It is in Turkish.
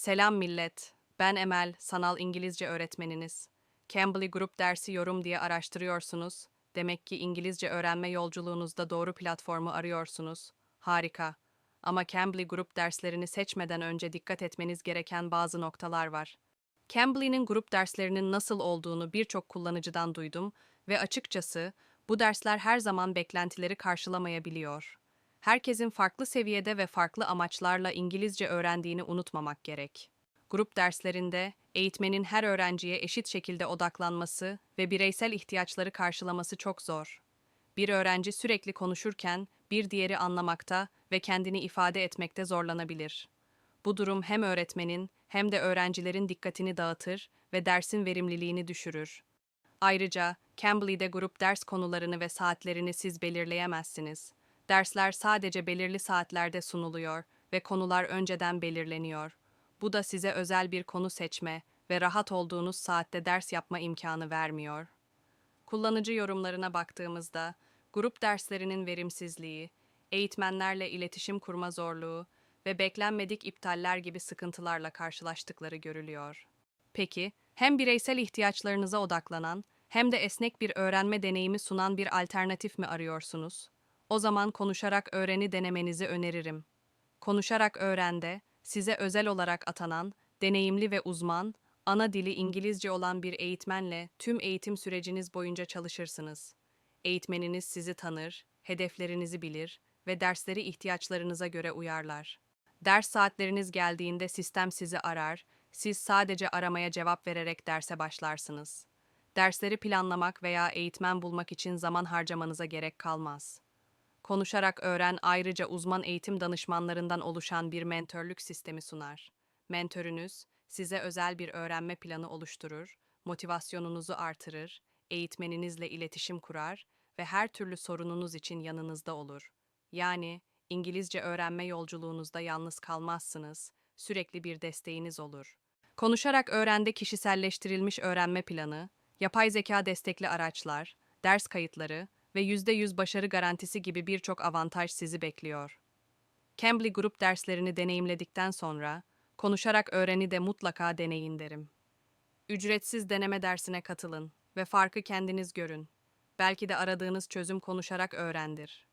Selam millet. Ben Emel, sanal İngilizce öğretmeniniz. Cambly Group dersi yorum diye araştırıyorsunuz. Demek ki İngilizce öğrenme yolculuğunuzda doğru platformu arıyorsunuz. Harika. Ama Cambly Group derslerini seçmeden önce dikkat etmeniz gereken bazı noktalar var. Cambly'nin grup derslerinin nasıl olduğunu birçok kullanıcıdan duydum ve açıkçası bu dersler her zaman beklentileri karşılamayabiliyor. Herkesin farklı seviyede ve farklı amaçlarla İngilizce öğrendiğini unutmamak gerek. Grup derslerinde eğitmenin her öğrenciye eşit şekilde odaklanması ve bireysel ihtiyaçları karşılaması çok zor. Bir öğrenci sürekli konuşurken bir diğeri anlamakta ve kendini ifade etmekte zorlanabilir. Bu durum hem öğretmenin hem de öğrencilerin dikkatini dağıtır ve dersin verimliliğini düşürür. Ayrıca Cambly'de grup ders konularını ve saatlerini siz belirleyemezsiniz. Dersler sadece belirli saatlerde sunuluyor ve konular önceden belirleniyor. Bu da size özel bir konu seçme ve rahat olduğunuz saatte ders yapma imkanı vermiyor. Kullanıcı yorumlarına baktığımızda, grup derslerinin verimsizliği, eğitmenlerle iletişim kurma zorluğu ve beklenmedik iptaller gibi sıkıntılarla karşılaştıkları görülüyor. Peki, hem bireysel ihtiyaçlarınıza odaklanan hem de esnek bir öğrenme deneyimi sunan bir alternatif mi arıyorsunuz? O zaman konuşarak öğreni denemenizi öneririm. Konuşarak öğrende, size özel olarak atanan, deneyimli ve uzman, ana dili İngilizce olan bir eğitmenle tüm eğitim süreciniz boyunca çalışırsınız. Eğitmeniniz sizi tanır, hedeflerinizi bilir ve dersleri ihtiyaçlarınıza göre uyarlar. Ders saatleriniz geldiğinde sistem sizi arar, siz sadece aramaya cevap vererek derse başlarsınız. Dersleri planlamak veya eğitmen bulmak için zaman harcamanıza gerek kalmaz. Konuşarak öğren ayrıca uzman eğitim danışmanlarından oluşan bir mentörlük sistemi sunar. Mentörünüz size özel bir öğrenme planı oluşturur, motivasyonunuzu artırır, eğitmeninizle iletişim kurar ve her türlü sorununuz için yanınızda olur. Yani İngilizce öğrenme yolculuğunuzda yalnız kalmazsınız, sürekli bir desteğiniz olur. Konuşarak öğrende kişiselleştirilmiş öğrenme planı, yapay zeka destekli araçlar, ders kayıtları ve %100 başarı garantisi gibi birçok avantaj sizi bekliyor. Cambly grup derslerini deneyimledikten sonra, konuşarak öğreni de mutlaka deneyin derim. Ücretsiz deneme dersine katılın ve farkı kendiniz görün. Belki de aradığınız çözüm konuşarak öğrendir.